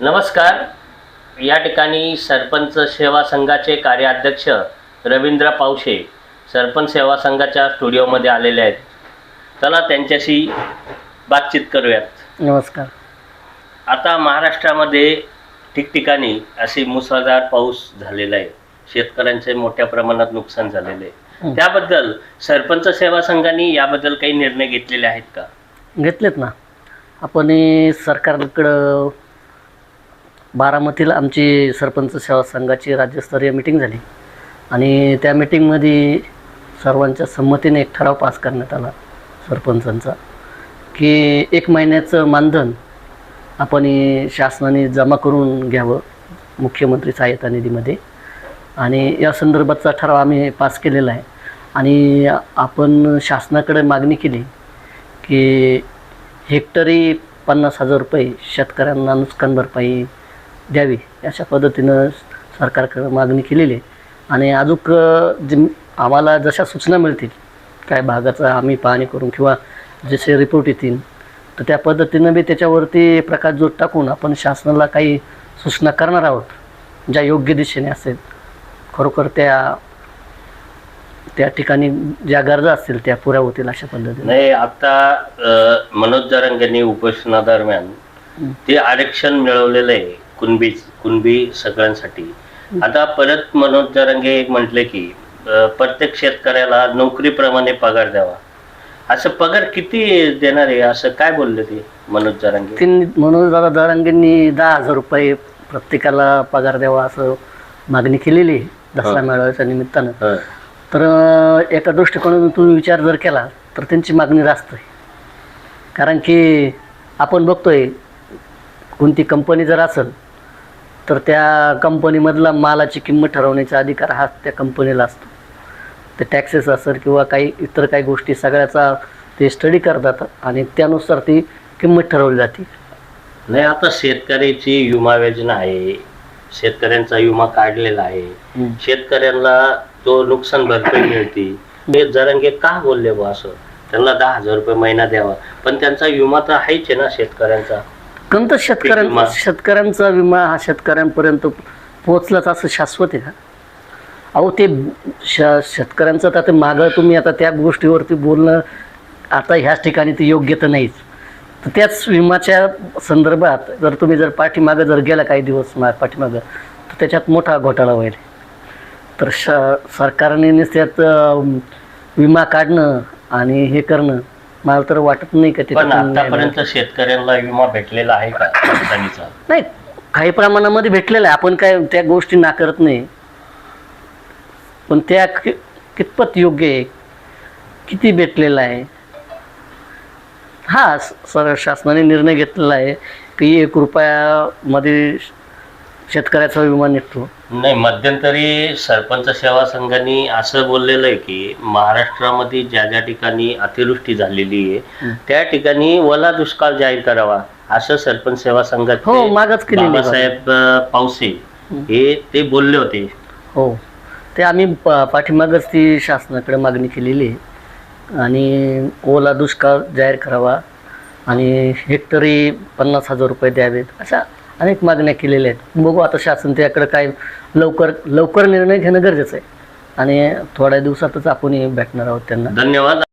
नमस्कार. या ठिकाणी सरपंच सेवा संघाचे कार्याध्यक्ष रवींद्र पावशे सरपंच सेवा संघाच्या स्टुडिओमध्ये आलेले आहेत. चला त्यांच्याशी बातचीत करूयात. नमस्कार. आता महाराष्ट्रामध्ये ठिकठिकाणी अशी मुसळधार पाऊस झालेला आहे. शेतकऱ्यांचे मोठ्या प्रमाणात नुकसान झालेले आहे. त्याबद्दल सरपंच सेवा संघाने याबद्दल काही निर्णय घेतलेले आहेत का? घेतलेत ना. आपण सरकारकडं बारामतीला आमची सरपंच सेवा संघाची राज्यस्तरीय मिटिंग झाली. आणि त्या मिटिंगमध्ये सर्वांच्या संमतीने एक ठराव पास करण्यात आला सरपंचांचा की एक महिन्याचं मानधन आपण शासनाने जमा करून घ्यावं मुख्यमंत्री सहाय्यता निधीमध्ये. आणि या संदर्भातचा ठराव आम्ही पास केलेला आहे. आणि आपण शासनाकडे मागणी केली की हेक्टरी पन्नास हजार रुपये शेतकऱ्यांना नुकसान भरपाई द्यावी. अशा पद्धतीनं सरकारकडे मागणी केलेली आहे. आणि अजून जे आम्हाला जशा सूचना मिळतील काय भागाचं आम्ही पाहणी करून किंवा जसे रिपोर्ट येतील तर त्या पद्धतीनं बी त्याच्यावरती प्रकाशजोत टाकून आपण शासनाला काही सूचना करणार आहोत ज्या योग्य दिशेने असेल. खरोखर त्या त्या ठिकाणी ज्या गरजा असतील त्या पुऱ्या होतील अशा पद्धतीने. नाही आता मनोज जरांगेंनी उपोषणादरम्यान. ते आरक्षण मिळवलेलं आहे. कुणबी कुणबी सगळ्यांसाठी. आता परत मनोज जरांगे एक म्हटले की प्रत्येक शेतकऱ्याला नोकरीप्रमाणे पगार द्यावा. असं पगार किती देणार आहे? असं काय बोलले ते मनोज जरांगे? तीन म्हणून दादा दरांगेंनी दहा हजार रुपये प्रत्येकाला पगार द्यावा असं मागणी केलेली आहे दसरा. मेळाव्याच्या निमित्तानं. हं. तर एका दृष्टिकोनातून तुम्ही विचार जर केला तर त्यांची मागणी रास्त आहे. कारण की आपण बघतोय कोणती कंपनी जर असेल तर त्या कंपनीमधला मालाची किंमत ठरवण्याचा अधिकार हा त्या कंपनीला असतो. ते टॅक्सेस असेल किंवा काही इतर काही गोष्टी सगळ्याचा ते स्टडी करतात आणि त्यानुसार ती किंमत ठरवली जाते. नाही आता शेतकऱ्याची विमा योजना आहे. शेतकऱ्यांचा विमा काढलेला आहे. शेतकऱ्यांना तो नुकसान भरपाई मिळते. हे जरांगे का बोलले बा असं? त्यांना दहा हजार रुपये महिना द्यावा. पण त्यांचा विमा तर आहेच आहे ना शेतकऱ्यांचा? विमा. शेतकऱ्यांचा शेतकऱ्यांचा विमा हा शेतकऱ्यांपर्यंत पोहोचलाच असं शाश्वत आहे का? अहो ते श शेतकऱ्यांचं तर ते मागं तुम्ही आता त्या गोष्टीवरती बोलणं आता ह्याच ठिकाणी ते योग्य तर नाहीच. तर त्याच विमाच्या संदर्भात जर तुम्ही जर पाठीमागं जर गेला काही दिवस मा पाठीमागं तर त्याच्यात मोठा घोटाळा होईल तर श सरकारने नुसत्यात अं, विमा काढणं आणि हे करणं मला तर वाटत नाही का पण मिळेल. आतापर्यंत शेतकऱ्यांना विमा भेटलेला आहे का नुकसानीचा नाही काही प्रमाणामध्ये भेटलेलं आहे. आपण काय त्या गोष्टी नाकारत नाही. पण त्या कि- कितपत योग्य आहे? किती भेटलेलं आहे? हा स- सर शासनाने निर्णय घेतलेला आहे की एक रुपयामध्ये शेतकऱ्याचा विमा निघतो. नाही मध्यंतरी सरपंच सेवा संघाने असं बोललेलं आहे की महाराष्ट्रामध्ये ज्या ज्या ठिकाणी अतिवृष्टी झालेली आहे हं. त्या ठिकाणी ओला दुष्काळ जाहीर करावा असं सरपंच सेवा हो संघाचे मागच केलेली आहे. बाबासाहेब अ, पावसे हे ते बोलले होते. हो. ते आम्ही प पाठीमागच ती शासनाकडे मागणी केलेली आहे. आणि ओला दुष्काळ जाहीर करावा आणि हेक्टरी पन्नास हजार रुपये द्यावेत. अशा अनेक मागण्या केलेल्या आहेत. बघू आता शासन त्याकडे काय लवकर लवकर निर्णय घेणं गरजेचं आहे. आणि थोड्या दिवसातच आपण भेटणार आहोत त्यांना. धन्यवाद.